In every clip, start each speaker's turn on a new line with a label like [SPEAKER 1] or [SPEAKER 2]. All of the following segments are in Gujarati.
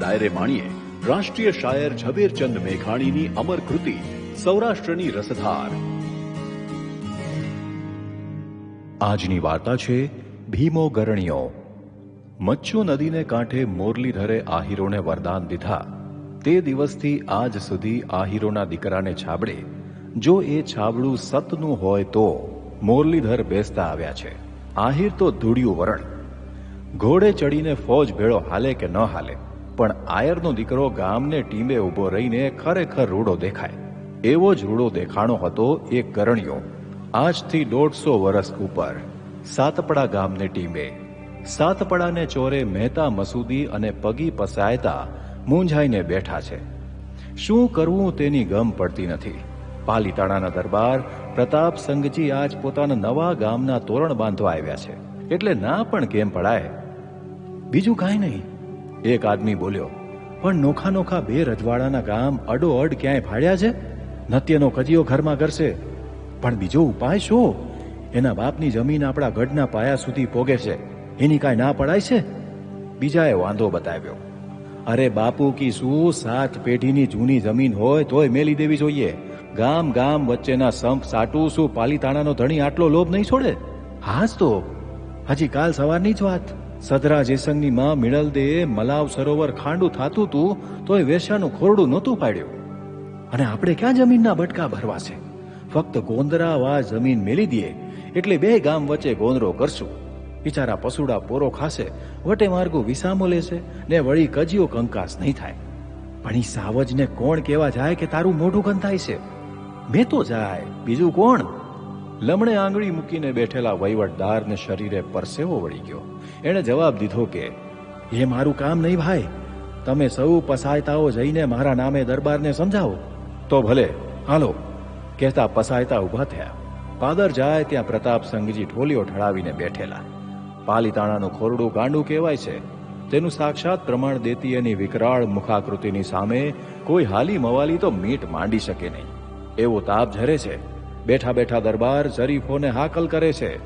[SPEAKER 1] ડાયરે માણીએ, રાષ્ટ્રીય શાયર ઝવેરચંદ મેઘાણીની અમર કૃતિ, સૌરાષ્ટ્રની રસધાર. આજની વાર્તા છે, ભીમો ગરણીઓ મચ્છુ નદીને કાંઠે મોરલીધરે આહીરોને વરદાન દીધા. તે દિવસથી આજ સુધી આહીરોના દીકરાને છાબડે. જો એ છાબડું સતનું હોય તો મોરલીધર બેસતા આવ્યા છે. આહીર તો ધૂળિયું વરણ. ઘોડે ચડીને ફોજ ભેળો હાલે કે ન હાલે? પણ આયરનો દીકરો ગામને ટીમે ઊભો રહીને ખરેખર રૂડો દેખાય. એવો જ રૂડો દેખાણો હતો એક કરણિયો, આજથી દોઢસો વર્ષ ઉપર. સાતપડા ગામને ટીમે. સાતપડાને ચોરે મહેતા મસૂદી અને પગી પસાયતા મૂંઝાઈને બેઠા છે. શું કરવું તેની ગમ પડતી નથી. પાલીતાણાના દરબાર પ્રતાપ સંઘજી આજ પોતાના નવા ગામના તોરણ બાંધવા આવ્યા છે. એટલે ના પણ કેમ પડાય? બીજું કાંઈ નહીં. એક આદમી બોલ્યો, પણ નોખા નોખા બે રજવાડાના ગામ અડોઅડ ક્યાંય ભાડ્યા છે? નત્યનો કજિયો ઘરમાં કરશે પણ બીજો ઉપાય શું? એના બાપની જમીન આપણા ગઢના પાયા સુધી પોગે છે. એની કાંઈ ના પડાય છે? બીજાએ વાંધો બતાવ્યો, અરે બાપુ કી શું સાત પેઢીની જૂની જમીન હોય તોય મેલી દેવી જોઈએ. ગામ ગામ વચ્ચેના સંપ સાટું શું પાલીતાણાનો ધણી આટલો લોભ નહીં છોડે? હાસ તો. હજી કાલ સવારની જ વાત. સદરા જેસંગની માં મિળલ દે મલાવ સરોવર ખાંડું થાતું હતું તો એ વેશ્યાનું ખોરડું નહોતું પાડ્યું. અને આપણે ક્યાં જમીનના બટકા ભરવા છે? ફક્ત ગોંદરા વા જમીન મેલી દઈએ, એટલે બે ગામ વચ્ચે ગોંદરો કરશું. બિચારા પશુડા પોરો ખાશે, વટે માર્ગો વિસામો લેશે, ને વળી કજીઓ કંકાસ નહીં થાય. પણ એ સાવજને કોણ કેવા જાય કે તારું મોઢું ગંધાય છે? મેં તો જાય, બીજું કોણ? લમણે આંગળી મૂકીને બેઠેલા વહીવટદારને શરીરે પરસેવો વળી ગયો. એણે જવાબ દીધો કે, એ મારું કામ નહીં ભાઈ. તમે સૌ પસાયતાઓ જઈને મારા નામે દરબારને સમજાવો. તો ભલે. હાલો. કહેતા પસાયતા ઊભા થયા. પાદર જાય ત્યાં પ્રતાપ સંઘજી ઠોલીઓ ઠળાવીને બેઠેલા. પાલીતાણાનું ખોરડું ગાંડું કહેવાય છે. તેનું સાક્ષાત પ્રમાણ દેતી એની વિકરાળ મુખાકૃતિની સામે કોઈ હાલી મવાલી તો મીટ માંડી શકે નહીં. એવો તાપ ઝરે છે. બેઠા બેઠા દરબાર ઝરીફોને હાકલ કરે છે.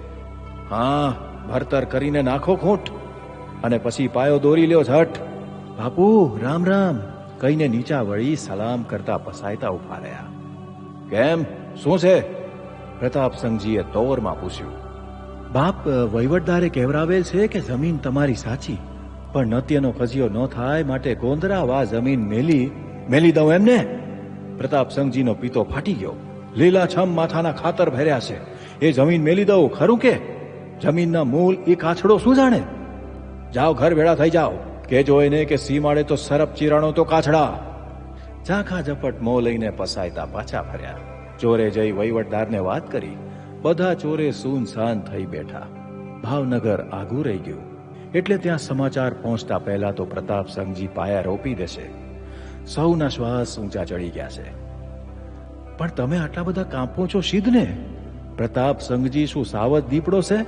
[SPEAKER 1] હા, ભરતર કરીને નાખો ખૂંટ અને પછી પાયો દોરી લ્યો ઝટ. બાપુ, રામ રામ, કહીને નીચા વળી સલામ કરતા પસાયતા ઊભા રહ્યા. કેમ? શું છે? પ્રતાપસિંહજીએ તોવરમાં પૂછ્યું. બાપ, વહીવટદારે કહેવરાવેલ છે કે જમીન તમારી સાચી, પણ નત્યનો કજિયો ન થાય માટે ગોંદરાવા જમીન મેલી મેલી દઉં એમને? પ્રતાપસિંહજીનો પિતો ફાટી ગયો. લીલાછમ માથાના ખાતર ભર્યા છે. એ જમીન મેલી દઉં, ખરું કે? જમીનના મૂળ એ કાછડો શું જાણે? જાઓ, ઘર ભેળા થઈ જાઓ. કેજો એને કે સીમાડે તો સરપ ચીરાણો તો કાછડા. ઝાંખા ઝપટ મો લઈને પસાયતા પાછા ફર્યા. ચોરે જઈ વહીવટદારને વાત કરી. બધા ચોરે સૂનસાન થઈ બેઠા. ભાવનગર આઘું રહી ગયું. એટલે ત્યાં સમાચાર પહોંચતા પહેલા તો પ્રતાપ સંઘજી પાયા રોપી દેશે. સૌના શ્વાસ ઊંચા ચડી ગયા છે. પણ તમે આટલા બધા કાંપો છો સિદ્ધને પ્રતાપ સંઘજી શું સાવધ દીપડો છે?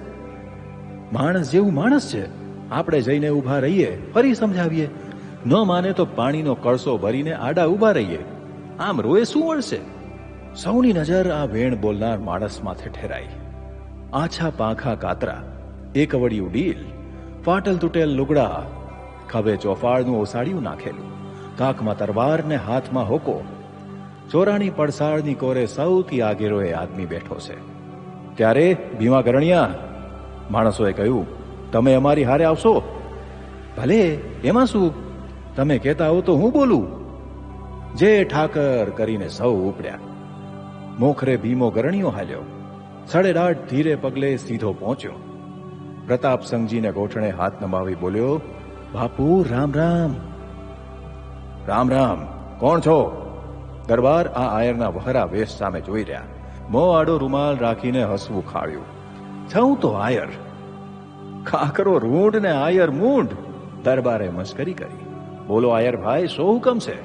[SPEAKER 1] માણસ જેવું માણસ છે. આપણે જઈને ઊભા રહીએ, ફરી સમજાવીએ. ન માને તો પાણીનો કળસો ભરીને આડા ઊભા રહીએ. આમ રોએ શું વળશે? સૌની નજર આ વેણ બોલનાર માણસ માથે ઠેરાઈ. આછા પાંખા કાતરા એક વડિયું ડીલ, ફાટલ તૂટેલ લુગડા, ખભે ચોફાળનું ઓસાડિયું નાખેલું. કાકમાં તરવાર ને હાથમાં હોકો ચોરાણી પડસાળની કોરે સૌથી આગેરો એ આદમી બેઠો છે. ત્યારે ભીમા ગરણિયા, માણસોએ કહ્યું, તમે અમારી હારે આવશો? ભલે, એમાં શું? તમે કહેતા હો તો હું બોલું. જે ઠાકર કરીને સૌ ઉપડ્યા. મોખરે ભીમો ગરણીઓ હાલ્યો. સડેડાટ ધીરે પગલે સીધો પહોંચ્યો. પ્રતાપ સંઘજીને ગોઠણે હાથ નમાવી બોલ્યો, બાપુ, રામ રામ. રામ રામ. કોણ છો? દરબાર આ આયરના વહરા વેશ સામે જોઈ રહ્યા. મો આડો રૂમાલ રાખીને હસવું ખાળ્યું છઉં તો આયર. ખાકરો રૂંઢ ને આયર મૂંઢ. દરબારે મસ્કરી કરી. બોલો આયર ભાઈ શો હુકમ છે.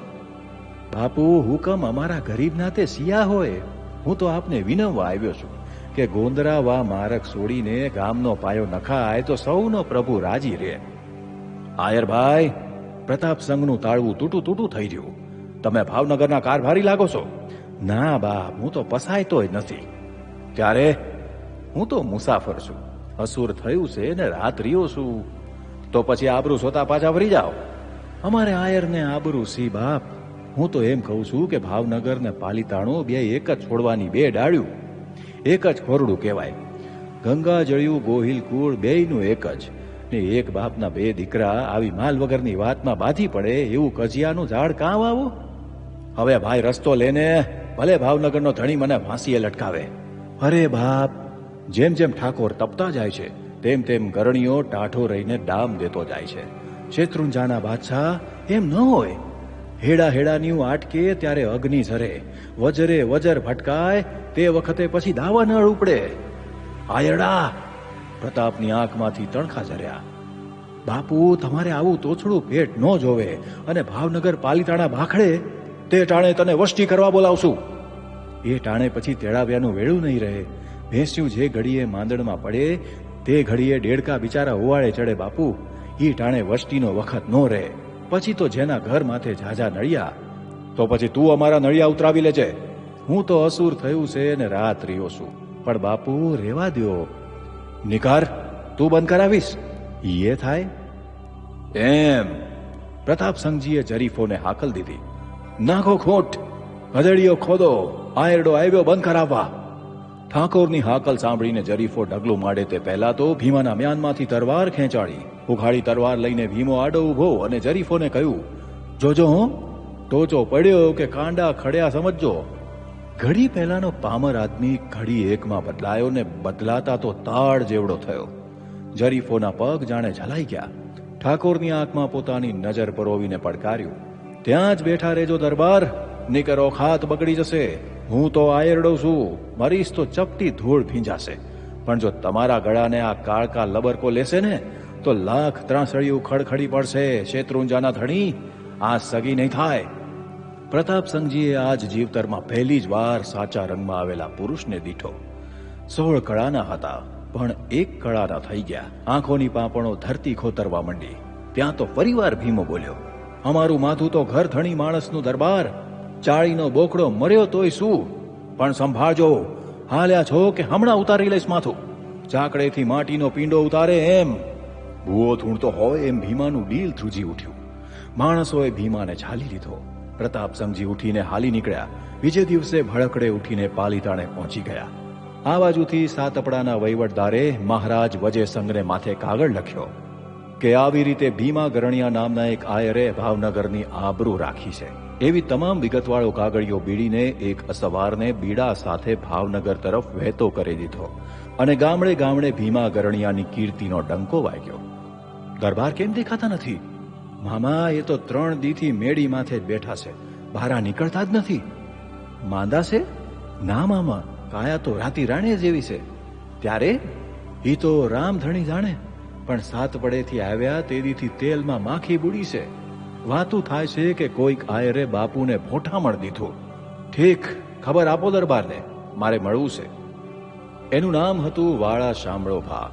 [SPEAKER 1] બાપુ, હુકમ અમારા ગરીબ નાતે સિયા હોય. હું તો આપને વિનવવા આવ્યો છું કે ગોંદરા વા મારક છોડીને ગામનો પાયો નખાય તો સૌનો પ્રભુ રાજી રહે આયર ભાઈ, પ્રતાપ સંઘનું તાળવું તૂટું તૂટું થઈ રહ્યું. તમે ભાવનગરના કારભારી લાગો છો? ના બાપ હું તો પસાયતોય નથી. ત્યારે હું તો મુસાફર છું. અસુર થયું છે ને રાત રહ્યો છું. તો પછી આબરૂ સોતા પાછા વરી જાઓ. અમારે આયરને આબરૂ સી, બાપ. હું તો એમ કહું છું કે ભાવનગર ને પાલીતાણું બે એક જ છોડવાની બે ડાળ્યું. એક જ ખોરડું કહેવાય. ગંગા જળ્યું ગોહિલ કુળ બેયનું એક જ. ને એક બાપના બે દીકરા આવી માલ વગરની વાતમાં બાધી પડે એવું કજિયાનું ઝાડ કાં વાવો? હવે ભાઈ રસ્તો લઈને ભલે ભાવનગરનો ધણી મને ફાંસીએ લટકાવે. અરે બાપ, જેમ જેમ ઠાકોર તપતા જાય છે, તેમ તેમ ગરણીઓ ટાઠો રહીને ડામ દેતો જાય છે. શેત્રુંજાના બાદશાહ એમ ન હોય. હેડા હેડાની આટકે ત્યારે અગ્નિ ઝરે. વજરે વજર ભટકાય, તે વખતે પછી દાવા ન ઉપડે. આયરડા, પ્રતાપની આંખમાંથી તણખા ઝર્યા. બાપુ, તમારે આવું તોછડું પેટ ન જોવે અને ભાવનગર પાલિતાણા ભાખડે. તે ટાણે તને વસ્તી કરવા બોલાવશું. એ ટાણે પછી તેડાવ્યાનું વેળું નહીં રહે. ભેંસ્યું જે ઘડીએ માંદણમાં પડે તે ઘડીએ ડેડકા બિચારા હોવાળે ચડે બાપુ. એ ટાણે વસ્તીનો વખત નો રહે. પછી તો જેના ઘર માથે ઝાઝા નળિયા તો પછી તું અમારા નળિયા ઉતરાવી લેજે. હું તો અસુર થયું છે ને રાત રહ્યો છું. પણ બાપુ રેવા દ્યો. નિકાર તું બંધ કરાવીશ. એ થાય. એમ. પ્રતાપ સંઘજીએ જરીફોને હાકલ દીધી. નાખો ખોટ. ગધેડીઓ ખોદો, આયરડો આવ્યો બંધ કરાવવા. ઠાકોરની હાકલ સાંભળીને જરીફો ડગલું માડે તે પહેલા તો ભીમાના મ્યાનમાંથી તરવાર ખેંચાડી. ઉઘાડી તરવાર લઈને ભીમો આડો ઊભો અને જરીફોને કહ્યું, જોજો હું, ટોચો પડ્યો કે કાંડા ખડ્યા સમજજો. ઘડી પહેલાનો પામર આદમી ઘડી એકમાં બદલાયો ને બદલાતા તો તાળ જેવડો થયો. જરીફોના પગ જાણે ઝલાઈ ગયા. ઠાકોરની આંખમાં પોતાની નજર પરોવીને પડકાર્યું. ત્યાં જ બેઠા રહેજો દરબાર, નીકરો ખાત બગડી જશે. હું તો આયરડો છું મરીશ તો ચપટી ધૂળ ભીંજાશે. પણ જો તમારા ગળાને આ કાળકા લબરકો લેશે ને, તો લાખ ત્રાસળિયું ખડખડી પડશે, શેત્રુંજાના ધણી. આ સગી નહીં થાય. પ્રતાપ સંઘજીએ આજ જીવતરમાં પહેલી જ વાર સાચા રંગમાં આવેલા પુરુષને દીઠો. સોળ કળાના હતા, પણ એક કળાના થઈ ગયા. આંખોની પાંપણો ધરતી ખોતરવા માંડી. ત્યાં તો ફરીવાર ભીમો બોલ્યો. અમારું માથું તો ઘર ધણી માણસનું દરબાર, ચાળીનો બોકડો મર્યો તોય શું? પણ સંભાળજો, હાલ્યા છો કે હમણાં ઉતારી લઈશ માથું? ચાકડેથી માટીનો પીંડો ઉતારે એમ. ભૂવો થૂણતો હોય એમ ભીમાનું ડીલ ધ્રુજી ઉઠ્યું. માણસોએ ભીમાને ઝાલી લીધો. પ્રતાપ સમજી ઉઠીને હાલી નીકળ્યા. બીજે દિવસે ભડકડે ઉઠીને પાલીતાણે પહોંચી ગયા. આ બાજુથી સાતપડાના વહીવટદારે મહારાજ વજે સંઘને માથે કાગળ લખ્યો. કે આવી રીતે ભીમા ગરણિયા નામના એક આયરે ભાવનગરની આબરૂ રાખી છે. એવી તમામ વિગતવાળો કાગળિયો બીડીને એક સવારને બીડા સાથે ભાવનગર તરફ વહેતો કરી દીધો અને ગામડે ગામડે ભીમા ગરણિયાની કીર્તિનો ડંકો વાગ્યો. દરબાર કેમ દેખાતા નથી? મામા, એ તો ત્રણ દીથી મેડી માથે જ બેઠા છે. બહારા નીકળતા જ નથી. માંદા છે? ના મામા, કાયા તો રાતી રાણે જેવી છે. ત્યારે? એ તો રામધણી જાણે. પણ સાત પડેથી આવ્યા તેદીથી તેલમાં માખી બુડી છે. વાતું થાય છે કે કોઈક આયરે બાપુને ભોઠામણ દીધું. ઠીક, ખબર આપો દરબારને, મારે મળવું છે. એનું નામ હતું વાળા શામળો ભા.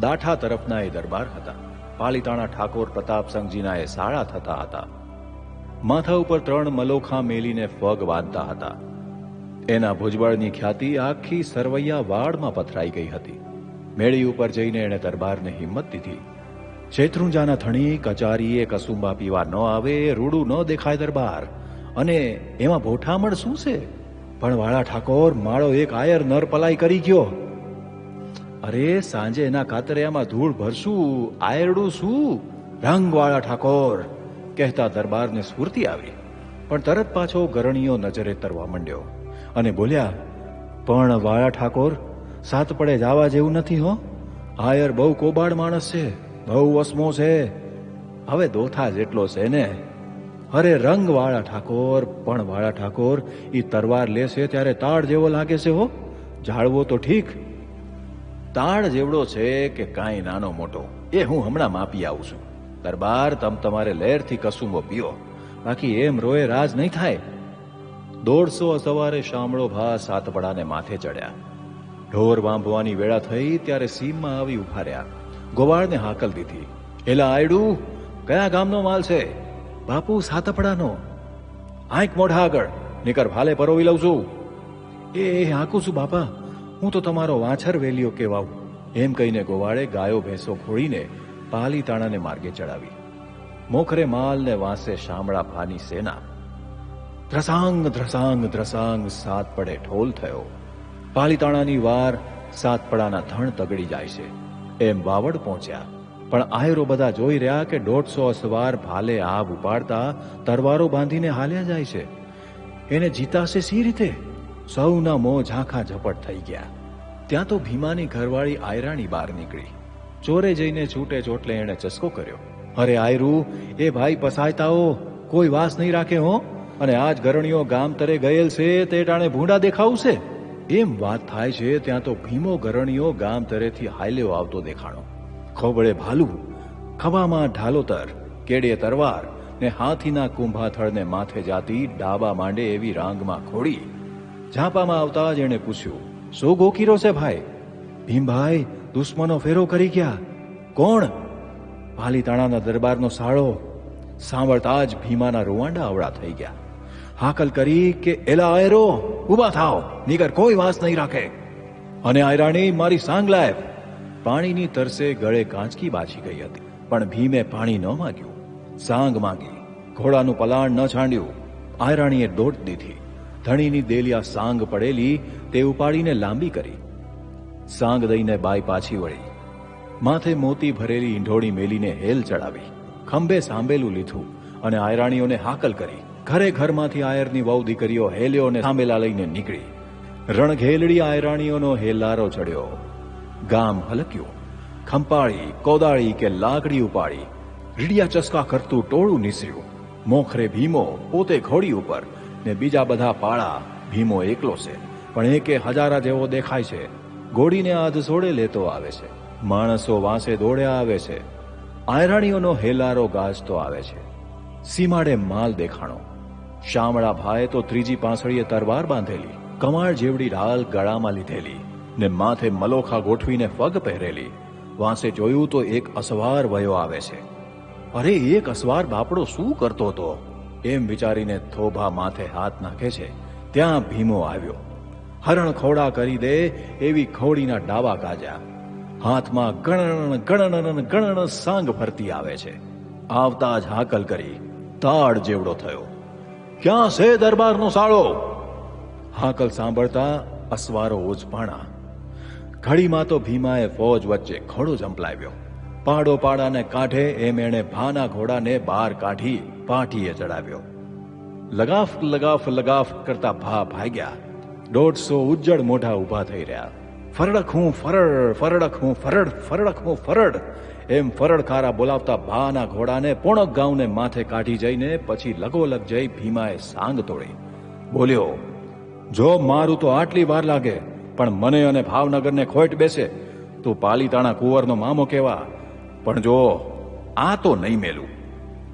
[SPEAKER 1] દાઠા તરફના એ દરબાર હતા. પાલીતાણા ઠાકોર પ્રતાપસંઘજીના એ સાળા થતા હતા. માથા ઉપર ત્રણ મલોખા મેલીને ફગ બાંધતા હતા. એના ભુજબળની ખ્યાતિ આખી સરવૈયા વાડમાં પથરાઈ ગઈ હતી. મેળી ઉપર જઈને એણે દરબારને હિંમત દીધી. શેત્રુંજાના થણી કચારીએ કસુંબા પીવા ન આવે, રૂડું ન દેખાય દરબાર. અને એમાં ભોઠામણ શું છે? પણ વાળા ઠાકોર, માળો એક આયર નર પલાઈ કરી ગયો. અરે, સાંજે એના કાતરિયામાં ધૂળ ભરશું, આયરડું શું? રંગવાળા ઠાકોર, કહેતા દરબારને સ્ફૂર્તિ આવી. પણ તરત પાછો ગરણીયો નજરે તરવા માંડ્યો અને બોલ્યા, પણ વાળા ઠાકોર સાત પડે જવા જેવું નથી, હો? હાયર બહુ કોબાડ માણસ છે, બહુ વસમો છે. હવે દોથા જેટલો છે ને? અરે રંગ વાળા ઠાકોર, પણ વાળા ઠાકોર એ તરવાર લેશે ત્યારે તાળ જેવો લાગે છે, હો? જાળવો તો ઠીક. તાળ જેવડો છે કે કાંઈ નાનો મોટો. એ હું હમણાં માપી આવું છું. દરબાર તમ તમારે લહેરથી કસુંબો પીઓ. બાકી એમ રોએ રાજ નહીં થાય. દોઢસો સવારે શામળો ભા સાતપડાને માથે ચડ્યા. ઢોર વાંભવાની વેળા થઈ ત્યારે સીમમાં આવી ઊભા રહ્યા. ગોવાળને હાકલ દીધી. એલા આયડું, કયા ગામનો માલ છે? બાપુ સાતપડાનો. આંખ મોઢા આગળ, નીકર ભાલે પરોવી લઉં છું. એ એ હાંકું છું બાપા. હું તો તમારો વાછર વેલીઓ કેવાઉં એમ કહીને ગોવાળે ગાયો ભેંસો ખોળીને પાલીતાણાને માર્ગે ચડાવી. મોખરે માલ ને વાંસે શામળા ફાની સેના. ધ્રસાંગ ધ્રસાંગ ધ્રસાંગ સાત પડે ઢોલ થયો. પાલીતાણાની વાર સાતપડાના ધણ તગડી જાય છે. એમ વાવડ પહોંચ્યા. પણ આયરો બધા જોઈ રહ્યા કે દોઢસો અસવાર ભાલે આબ ઉપાડતા તરવારો બાંધીને હાલ્યા જાય છે. એને જીતાશે સી રીતે? સૌના મોં ઝાંખા ઝપટ થઈ ગયા. ત્યાં તો ભીમાની ઘરવાળી આયરાણી બહાર નીકળી. ચોરે જઈને છૂટે ચોટલે એણે ચસ્કો કર્યો. અરે આયરું, એ ભાઈ પસાયતાઓ, કોઈ વાસ નહીં રાખે હો. અને આજ ગરણીઓ ગામ તરે ગયેલ છે તે ટાણે ભૂંડા દેખાવું છે એમ વાત થાય છે, ત્યાં તો ભીમો ગરણીઓ ગામ તરેથી હાલ્યો આવતો દેખાણો. ખોબળે ભાલું ખભામાં ઢાલોતર, કેડે તરવાર ને હાથીના કુંભાથળને માથે જાતી ડાબા માંડે એવી રાંગમાં ખોડી. ઝાંપામાં આવતા જ એણે પૂછ્યું, શું ગોકીરો છે ભાઈ? ભીમભાઈ, દુશ્મનો ફેરો કરી ગયા. કોણ? પાલીતાણાના દરબારનો સાળો સાંભળતા જ ભીમાના રૂવાંડા અવળા થઈ ગયા. હાકલ કરી કે એલા આયરો, ઊભા થાવ નીકર કોઈ વાસ નહીં રાખે. અને આયરાણી, મારી સાંગ લાય પાણીની તરસે ગળે કાંચકી બાછી ગઈ હતી, પણ ભીમે પાણી ન માગ્યું. સાંગ માંગી, ઘોડાનું પલાણ ન છાંડ્યું. આયરાણીએ દોટ દીધી. ધણીની દેલિયા સાંગ પડેલી, તે ઉપાડીને લાંબી કરી. સાંગ દઈને બાઈ પાછી વળી. માથે મોતી ભરેલી ઈંઢોળી મેલીને હેલ ચડાવી. ખંભે સાંભેલું લીધું. અને આયરાણીઓને હાકલ કરી ઘરે ઘરમાંથી આયરની વહુ દીકરીઓ હેલ્યો અને સાંભેલા લઈને નીકળી. રણઘેલડી આયરાણીઓનો હેલારો ચડ્યો. ગામ હલક્યું. ખંપાળી, કોદાળી કે લાકડી ઉપાડી. રીડિયા ચસકા કરતું ટોળું નીસર્યું. મોખરે ભીમો પોતે ઘોડી ઉપર ને બીજા બધા પાળા ભીમો એકલો છે. પણ એકે હજારા જેવો દેખાય છે. ઘોડીને આધ સોડે લેતો આવે છે. માણસો વાંસે દોડ્યા આવે છે. આયરાણીઓનો હેલારો ગાજતો આવે છે. સીમાડે માલ દેખાણો. શામળા ભાઈએ તો ત્રીજી પાંસળીએ તરવાર બાંધેલી કમાળ જેવડી ઢાલ ગળામાં લીધેલી ને માથે મલોખા ગોઠવીને પગ પહેરેલી. વાંસે જોયું તો એક અસવાર વયો આવે છે. અરે, એક અસવાર બાપડો શું કરતો હતો એમ વિચારીને થોભા માથે હાથ નાખે છે. ત્યાં ભીમો આવ્યો. હરણ ખોડા કરી દે એવી ખોડીના ડાવા ગાજ્યા હાથમાં ગણ ગણન ગણણ સાંગ ફરતી આવે છે. આવતા જ હાકલ કરી તાડ જેવડો થયો. ક્યાં છે દરબારનો સાળો? હાકલ સાંભળતા અસવારો ઓજપાણા. ઘડીમાં તો ભીમાએ ફોજ વચ્ચે ઘોડો ઝંપલાવ્યો. પાડો પાડાને કાઢે એમ એણે ભાના ઘોડાને બહાર કાઢી પાટીએ ચડાવ્યો. લગાફ લગાફ લગાફ કરતા ભા ભાગ્યા. દોઢસો ઉજ્જડ મોઢા ઊભા થઈ રહ્યા. ફરડક હું ફરડ ફરડક હું ફરડ ફરડક હું ફરડ. એમ ફરડખારા બોલાવતા ભાના ઘોડાને પોણક ગાઉને માથે કાઢી જઈને પછી લગોલગ જઈ ભીમાએ સાંગ તોડી. બોલ્યો, જો મારું તો આટલી વાર લાગે, પણ મને અને ભાવનગરને ખોટ બેસે, તું પાલીતાણા કુંવરનો મામો કેવા? પણ જો આ તો નહીં મેલું.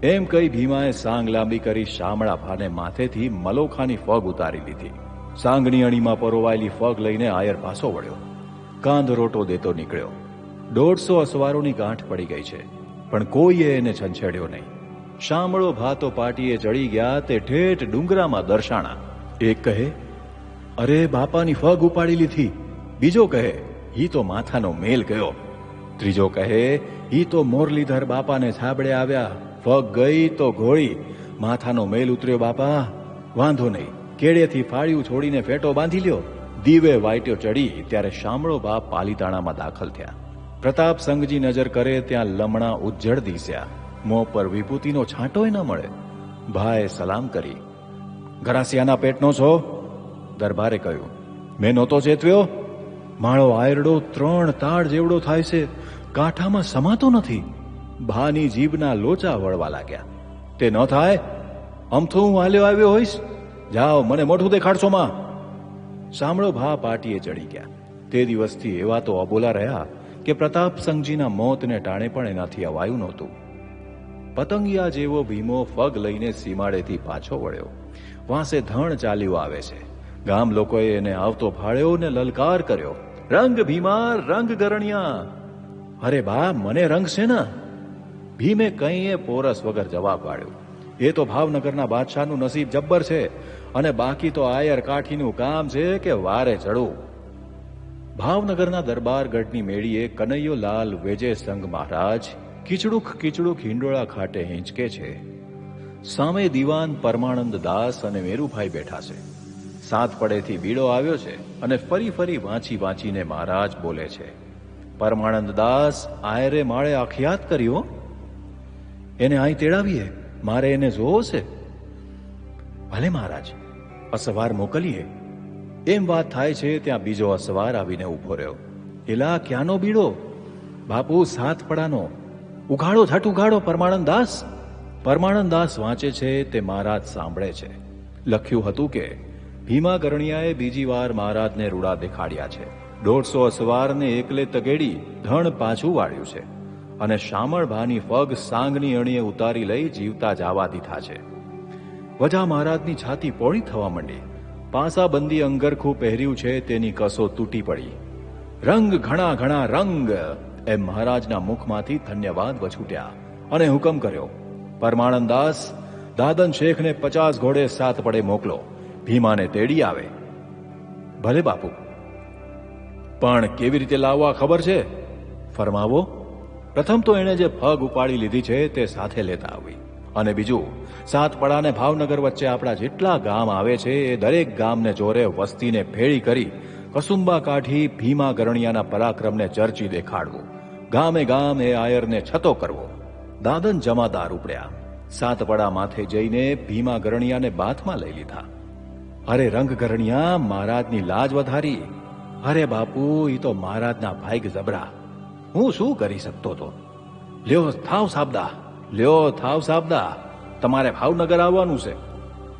[SPEAKER 1] એમ કહી ભીમાએ સાંગ લાંબી કરી શામળા ભાને માથેથી મલોખાની ફગ ઉતારી લીધી. સાંગની અણીમાં પરોવાયેલી ફગ લઈને આયર પાસો વળ્યો. કાંધ રોટો દેતો નીકળ્યો. દોઢસો અસવારોની ગાંઠ પડી ગઈ છે. પણ કોઈએ એને છંછેડ્યો નહીં. શામળો ભાતો પાટીએ ચડી ગયા તે ઠેઠ ડુંગરામાં દર્શાણા. એક કહે, અરે, બાપાની ફગ ઉપાડી લીધી. બીજો કહે, ઈ તો માથાનો મેલ ગયો. ત્રીજો કહે, ઈ તો મોરલીધર બાપાને છાબડે આવ્યા. ફગ ગઈ તો ઘોળી. માથાનો મેલ ઉતર્યો, બાપા. વાંધો નહીં. કેડેથી ફાળ્યું છોડીને ફેટો બાંધી લ્યો. દીવે વાઈટ્યો ચડી ત્યારે શામળો બાપ પાલીતાણામાં દાખલ થયા. પ્રતાપ સંઘજી નજર કરે ત્યાં લમણા ઉજ્જડ દીસ્યા. મોં પર વિભૂતિનો છાંટોય ન મળે. ભાએ સલામ કરી. ઘરાસિયાના પેટનો છો? દરબારે કહ્યું. મેં નહોતો ચેતવ્યો. માળો આયરડો ત્રણ તાળ જેવડો થાય છે. કાંઠામાં સમાતો નથી. ભાની જીભના લોચા વળવા લાગ્યા. તે ન થાય? અમથું હું હાલ્યો આવ્યો હોઈશ? જાઓ, મને મોઢું દેખાડશો માં. સાંભળો ભા પાટીએ ચડી ગયા. તે દિવસથી એવા તો અબોલા રહ્યા. કે પ્રતાપ સંઘજીના મોતને ટાણે પણ એનાથી અવાયું નહોતું. પતંગિયા જેવો ભીમો ફગ લઈને સીમાડેથી પાછો વળ્યો. વાંસે ધણ ચાલ્યું આવે છે. ગામ લોકોએ એને આવતો ભાળ્યો ને લલકાર કર્યો. રંગ ભીમા રંગ ગરણિયા. અરે બા, મને રંગ છે ને. ભીમે કંઈએ પોરસ વગર જવાબ પાડ્યો. એ તો ભાવનગરના બાદશાહનું નસીબ જબ્બર છે. અને બાકી તો આયર કાઠીનું કામ છે કે વારે ચડવું. ભાવનગરના દરબાર ગઢની મેળીએ કનૈયો લાલ વેજે સંઘ મહારાજ કિચડુક કિચડુક હિંડોળા ખાટે હિંચકે છે. સામે દિવાન પરમાનંદ દાસ અને મેરુભાઈ બેઠા છે. સાત પડેથી બીડો આવ્યો છે અને ફરી ફરી વાંચી વાંચીને મહારાજ બોલે છે, પરમાનંદ દાસ, આયરે માળે આખિયાત કર્યો એને અહીં તેડાવીએ, મારે એને જોવો છે. ભલે મહારાજ, અસવાર મોકલીએ. એમ વાત થાય છે, ત્યાં બીજો અસવાર આવીને ઊભો રહ્યો. એલા, ક્યાંનો બીડો? બાપુ, સાત પડાનો. ઉઘાડો, ઝટ ઉઘાડો પરમાનંદ દાસ. પરમાનંદ દાસ વાંચે છે, તે મહારાજ સાંભળે છે. લખ્યું હતું કે, ભીમા ગરણિયાએ બીજી વાર મહારાજને રૂડા દેખાડ્યા છે. દોઢસો અસવારને એકલે તગેડી ધણ પાછું વાળ્યું છે. અને શામળ ભાની પગ સાંગની અણીએ ઉતારી લઈ જીવતા જાવા દીધા છે. વજા મહારાજની છાતી પોળી થવા માંડી. પાસાબંધી અંગરખું પહેર્યું છે, તેની કસો તૂટી પડી. રંગ ઘણા ઘણા રંગ એ મહારાજના મુખમાંથી ધન્યવાદ વછૂટ્યા અને હુકમ કર્યો. પરમાણંદાસ દાદન શેખને પચાસ ઘોડે સાત પડે મોકલો, ભીમાને તેડી આવે. ભલે બાપુ. પણ કેવી રીતે લાવવા ખબર છે? ફરમાવો. પ્રથમ તો એણે જે પગ ઉપાડી લીધી છે, તે સાથે લેતા આવી. અને બીજું સાતપડા પડાને ભાવનગર વચ્ચે આપણા જેટલા ગામ આવે છે, એ દરેક ગામને જોરે વસ્તીને ભેળી કરી કસુંબા કાઢી ભીમા ગરણિયાના પરાક્રમને ચર્ચી દેખાડવું. ગામે ગામ એ આયરને છતો કરવો. દાદન જમાદાર ઉપડ્યા. સાતપડા માથે જઈને ભીમા ગરણિયાને બાથમાં લઈ લીધા. અરે રંગ ગરણિયા, મહારાજની લાજ વધારી. અરે બાપુ એ તો મહારાજના ભાઈક જબરા હું શું કરી શકતો તો? લ્યો, થાવ સાબદા. લ્યો, થાવ સાબદા. તમારે ભાવનગર આવવાનું છે.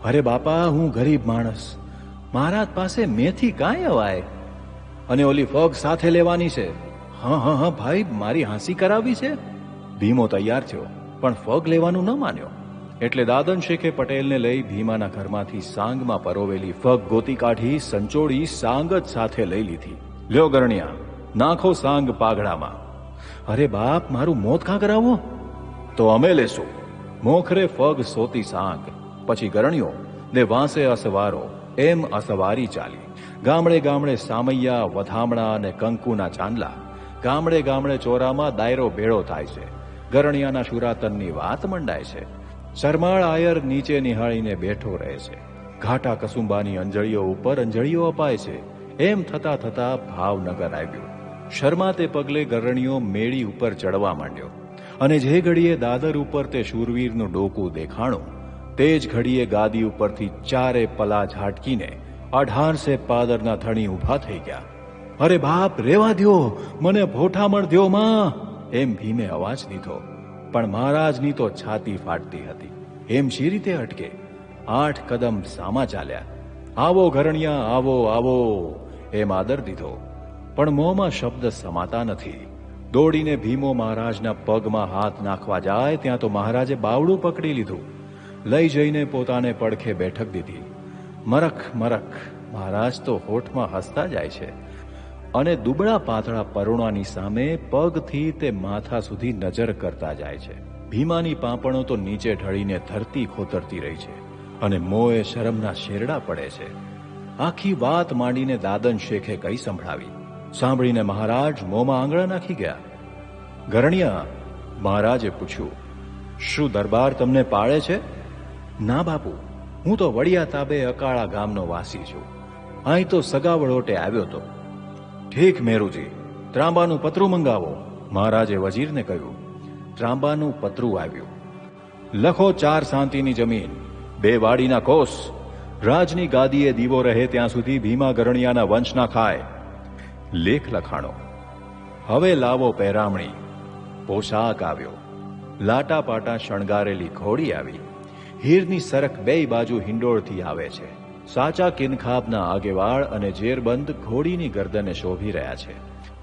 [SPEAKER 1] અરે બાપા, હું ગરીબ માણસ. મહારાજ પાસે મેથી કાંઈ અવાય? અને ઓલી ફોગ સાથે લેવાની છે. હા હા હા, ભાઈ, મારી હાંસી કરાવી છે. ભીમો તૈયાર થયો, પણ ફગ લેવાનું ન માન્યો. એટલે દાદન શેખે પટેલને લઈ ભીમાના ઘરમાંથી સાંગમાં પરોવેલી ફગ ગોતી કાઢી, સંચોડી, સાંગ જ સાથે લઈ લીધી. લ્યો ગરણિયા, નાખો સાંગ પાઘડામાં. અરે બાપ, મારું મોત કાં કરાવો? તો અમે લેશું. મોખરે ફગ સોતી સાંગ. પછી ગરણીઓ, ને વાંસે અસવારો, એમ અસવારી ચાલી. ગામડે ગામડે સામૈયા, વધામણા અને કંકુના ચાંદલા. ગામડે ગામડે ચોરામાં દાયરો ભેળો થાય છે. ગરણિયાના શુરાતનની વાત મંડાય છે. શરમાળ આયર નીચે નિહાળીને બેઠો રહે છે. ઘાટા કસુંબાની અંજળીઓ ઉપર અંજળીઓ અપાય છે. એમ થતા થતા ભાવનગર આવ્યું. શર્માતે પગલે ગરણીઓ મેળી ઉપર ચડવા માંડ્યો. અને જે ઘડીએ દાદર ઉપર તે શૂરવીરનું ડોકું દેખાણું, તે જ ઘડીએ ગાદી ઉપરથી ચારે પલા ઝાટકીને અઢારસે પાદરના ધણી ઊભા થઈ ગયા. અરે બાપ, રેવા દ્યો, મને ભોઠામણ દ્યો માં. એમ ભીમે અવાજ દીધો. પણ મહારાજની તો છાતી ફાટતી હતી. એમ શી રીતે અટકે? આઠ કદમ સામા ચાલ્યા. આવો ઘરણિયા, આવો આવો. એમ આદર દીધો. પણ મોંમાં શબ્દ સમાતા નથી. દોડીને ભીમો મહારાજના પગમાં હાથ નાખવા જાય ત્યાં તો મહારાજે બાવડું પકડી લીધું. લઈ જઈને પોતાને પડખે બેઠક દીધી. મરખ મરખ, મહારાજ તો હોઠમાં હસતા જાય છે. અને દુબળા પાતળા પરુણાની સામે પગથી તે માથા સુધી નજર કરતા જાય છે. ભીમાની પાંપણો તો નીચે ઢળીને ધરતી ખોતરતી રહી છે અને મોએ શરમના શેરડા પડે છે. આખી વાત માંડીને દાદન શેખે કઈ સંભળાવી. સાંભળીને મહારાજ મોંમાં આંગળા નાખી ગયા. ઘરણિયા મહારાજે પૂછ્યું, શું દરબાર તમને પાળે છે? ના બાપુ, હું તો વડિયા તાબે અકાળા ગામનો વાસી છું. અહીં તો સગાવડોટે આવ્યો તો. ઠીક, મેરુજી, ત્રાંબાનું પતરું મંગાવો, મહારાજે વજીરને કહ્યું. ત્રાંબાનું પતરું આવ્યું. લખો ચાર શાંતિની જમીન, બે વાડીના કોષ. રાજની ગાદીએ દીવો રહે ત્યાં સુધી ભીમા ગરણિયાના વંશના ખાય. લેખ લખાણો. હવે લાવો પહેરામણી. પોશાક આવ્યો. લાટા પાટા શણગારેલી ઘોડી આવી. હીરની સરક બેય બાજુ હિંડોળથી આવે છે. સાચા કિનખાબના આગેવાળ અને ઝેરબંધ ઘોડીની ગરદને શોભી રહ્યા છે.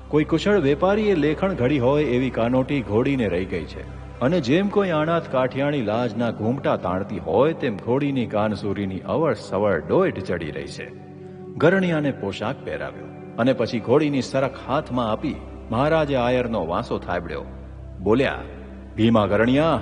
[SPEAKER 1] કોઈ કુશળ વેપારીએ લેખણ ઘડી હોય એવી કાનોટી ઘોડીને રહી ગઈ છે. અને જેમ કોઈ આણાત કાઠિયાણી લાજના ઘૂમટા તાણતી હોય તેમ ઘોડીની કાનસૂરીની અવળ સવળ ડોઈટ ચડી રહી છે. ગરણિયાને પોશાક પહેરાવ્યો. અને પછી ઘોડીની સરક હાથમાં આપી મહારાજે આયરનો વાંસો થાબડ્યો. બોલ્યા, ભીમા ગરણિયા,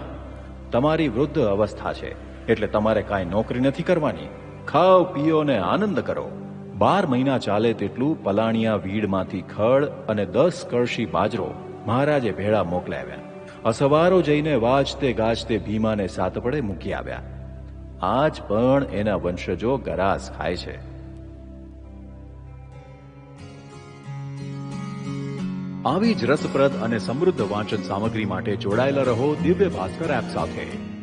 [SPEAKER 1] તમારી વૃદ્ધ અવસ્થા છે, એટલે તમારે કાંઈ નોકરી નથી કરવાની. ખાઓ પીઓ ને આનંદ કરો. બાર મહિના ચાલે તેટલું પલાણિયા વીડમાંથી ખડ અને દસ કળશી બાજરો મહારાજે ભેળા મોકલાવ્યા અસવારો જઈને વાજતે ગાજતે ભીમાને સાતપડે મૂકી આવ્યા. આજ પણ એના વંશજો ગરાસ ખાય છે. આવી જ રસપ્રદ અને સમૃદ્ધ વાંચન સામગ્રી માટે જોડાયેલા રહો દિવ્ય ભાસ્કર એપ સાથે.